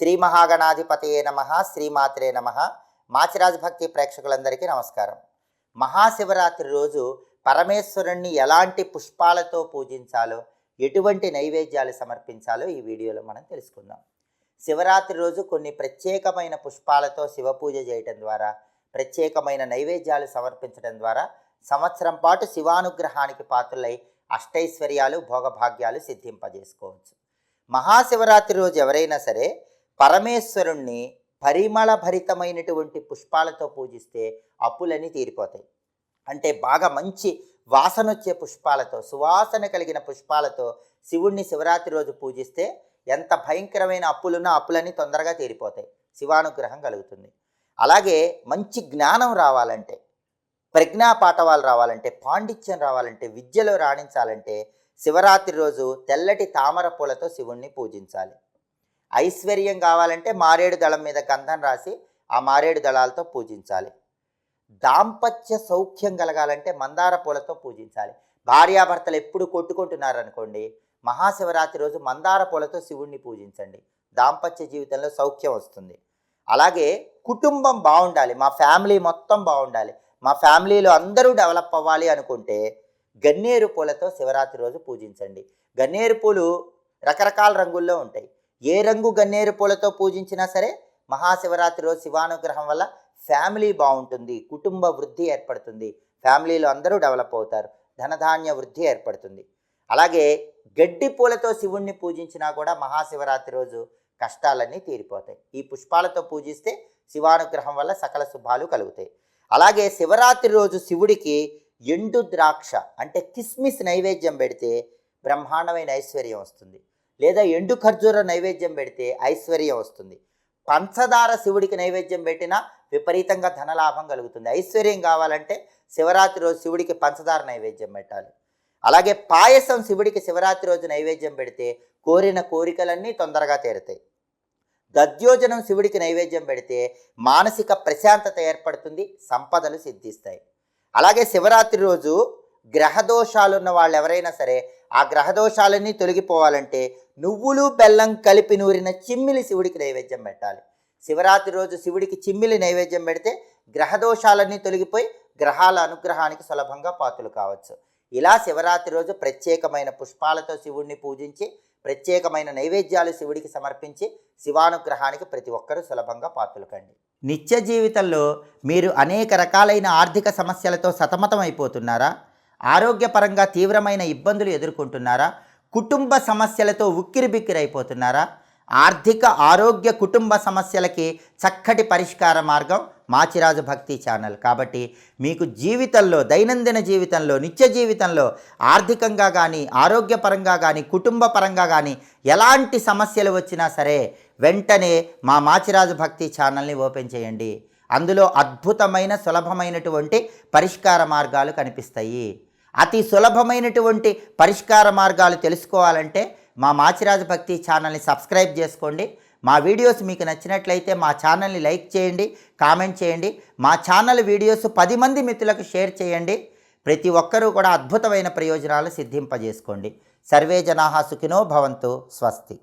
శ్రీ మహాగణాధిపతయే నమ శ్రీమాత్రే నమ. మాచిరాజ్ భక్తి ప్రేక్షకులందరికీ నమస్కారం. మహాశివరాత్రి రోజు పరమేశ్వరుణ్ణి ఎలాంటి పుష్పాలతో పూజించాలో ఎటువంటి నైవేద్యాలు సమర్పించాలో ఈ వీడియోలో మనం తెలుసుకుందాం. శివరాత్రి రోజు కొన్ని ప్రత్యేకమైన పుష్పాలతో శివ పూజ చేయటం ద్వారా ప్రత్యేకమైన నైవేద్యాలు సమర్పించడం ద్వారా సంవత్సరం పాటు శివానుగ్రహానికి పాత్రులై అష్టైశ్వర్యాలు భోగభాగ్యాలు సిద్ధింపజేసుకోవచ్చు. మహాశివరాత్రి రోజు ఎవరైనా సరే పరమేశ్వరుణ్ణి పరిమళ భరితమైనటువంటి పుష్పాలతో పూజిస్తే అప్పులన్నీ తీరిపోతాయి. అంటే బాగా మంచి వాసన వచ్చే పుష్పాలతో సువాసన కలిగిన పుష్పాలతో శివుణ్ణి శివరాత్రి రోజు పూజిస్తే ఎంత భయంకరమైన అప్పులున్నా అప్పులన్నీ తొందరగా తీరిపోతాయి. శివానుగ్రహం కలుగుతుంది. అలాగే మంచి జ్ఞానం రావాలంటే ప్రజ్ఞా పాఠవాలు రావాలంటే పాండిత్యం రావాలంటే విద్యలో రాణించాలంటే శివరాత్రి రోజు తెల్లటి తామర పూలతో శివుణ్ణి పూజించాలి. ఐశ్వర్యం కావాలంటే మారేడు దళం మీద గంధం రాసి ఆ మారేడు దళాలతో పూజించాలి. దాంపత్య సౌఖ్యం కలగాలంటే మందార పూలతో పూజించాలి. భార్యాభర్తలు ఎప్పుడు కొట్టుకుంటున్నారు అనుకోండి మహాశివరాత్రి రోజు మందార పూలతో శివుణ్ణి పూజించండి. దాంపత్య జీవితంలో సౌఖ్యం వస్తుంది. అలాగే కుటుంబం బాగుండాలి మా ఫ్యామిలీ మొత్తం బాగుండాలి. మా ఫ్యామిలీలో అందరూ డెవలప్ అవ్వాలి అనుకుంటే గన్నేరు పూలతో శివరాత్రి రోజు పూజించండి. గన్నేరు పూలు రకరకాల రంగుల్లో ఉంటాయి. ఏ రంగు గన్నేరు పూలతో పూజించినా సరే మహాశివరాత్రి రోజు శివానుగ్రహం వల్ల ఫ్యామిలీ బాగుంటుంది కుటుంబ వృద్ధి ఏర్పడుతుంది ఫ్యామిలీలో అందరూ డెవలప్ అవుతారు ధనధాన్య వృద్ధి ఏర్పడుతుంది. అలాగే గడ్డి పూలతో శివుణ్ణి పూజించినా కూడా మహాశివరాత్రి రోజు కష్టాలన్నీ తీరిపోతాయి. ఈ పుష్పాలతో పూజిస్తే శివానుగ్రహం వల్ల సకల శుభాలు కలుగుతాయి. అలాగే శివరాత్రి రోజు శివుడికి ఎండు ద్రాక్ష అంటే కిస్మిస్ నైవేద్యం పెడితే బ్రహ్మాండమైన ఐశ్వర్యం వస్తుంది. లేదా ఎండు ఖర్జూర నైవేద్యం పెడితే ఐశ్వర్యం వస్తుంది. పంచదార శివుడికి నైవేద్యం పెట్టినా విపరీతంగా ధనలాభం కలుగుతుంది. ఐశ్వర్యం కావాలంటే శివరాత్రి రోజు శివుడికి పంచదార నైవేద్యం పెట్టాలి. అలాగే పాయసం శివుడికి శివరాత్రి రోజు నైవేద్యం పెడితే కోరిన కోరికలన్నీ తొందరగా తీరుతాయి. దద్యోజనం శివుడికి నైవేద్యం పెడితే మానసిక ప్రశాంతత ఏర్పడుతుంది సంపదలు సిద్ధిస్తాయి. అలాగే శివరాత్రి రోజు గ్రహదోషాలు ఉన్న వాళ్ళు ఎవరైనా సరే ఆ గ్రహదోషాలన్నీ తొలగిపోవాలంటే నువ్వులు బెల్లం కలిపి నూరిన చిమ్మిలి శివుడికి నైవేద్యం పెట్టాలి. శివరాత్రి రోజు శివుడికి చిమ్మిలి నైవేద్యం పెడితే గ్రహదోషాలన్నీ తొలగిపోయి గ్రహాల అనుగ్రహానికి సులభంగా పాతులు కావచ్చు. ఇలా శివరాత్రి రోజు ప్రత్యేకమైన పుష్పాలతో శివుడిని పూజించి ప్రత్యేకమైన నైవేద్యాలు శివుడికి సమర్పించి శివానుగ్రహానికి ప్రతి ఒక్కరూ సులభంగా పాత్రలు కండి. నిత్య జీవితంలో మీరు అనేక రకాలైన ఆర్థిక సమస్యలతో సతమతం అయిపోతున్నారా ఆరోగ్యపరంగా తీవ్రమైన ఇబ్బందులు ఎదుర్కొంటున్నారా? కుటుంబ సమస్యలతో ఉక్కిరిబిక్కిరైపోతున్నారా? ఆర్థిక ఆరోగ్య కుటుంబ సమస్యలకి చక్కటి పరిష్కార మార్గం మాచిరాజు భక్తి ఛానల్. కాబట్టి మీకు జీవితంలో దైనందిన జీవితంలో నిత్య జీవితంలో ఆర్థికంగా కానీ ఆరోగ్యపరంగా కానీ కుటుంబ పరంగా కానీ ఎలాంటి సమస్యలు వచ్చినా సరే వెంటనే మా మాచిరాజు భక్తి ఛానల్ని ఓపెన్ చేయండి. అందులో అద్భుతమైన సులభమైనటువంటి పరిష్కార మార్గాలు కనిపిస్తాయి. అతి సులభమైనటువంటి పరిష్కార మార్గాలు తెలుసుకోవాలంటే మా మాచిరాజ భక్తి ఛానల్ని సబ్స్క్రైబ్ చేసుకోండి. మా వీడియోస్ మీకు నచ్చినట్లయితే మా ఛానల్ని లైక్ చేయండి కామెంట్ చేయండి. మా ఛానల్ వీడియోస్ పది మంది మిత్రులకు షేర్ చేయండి. ప్రతి ఒక్కరూ కూడా అద్భుతమైన ప్రయోజనాలు సిద్ధింపజేసుకోండి. సర్వే జనాహా సుఖినో భవంతు స్వస్తి.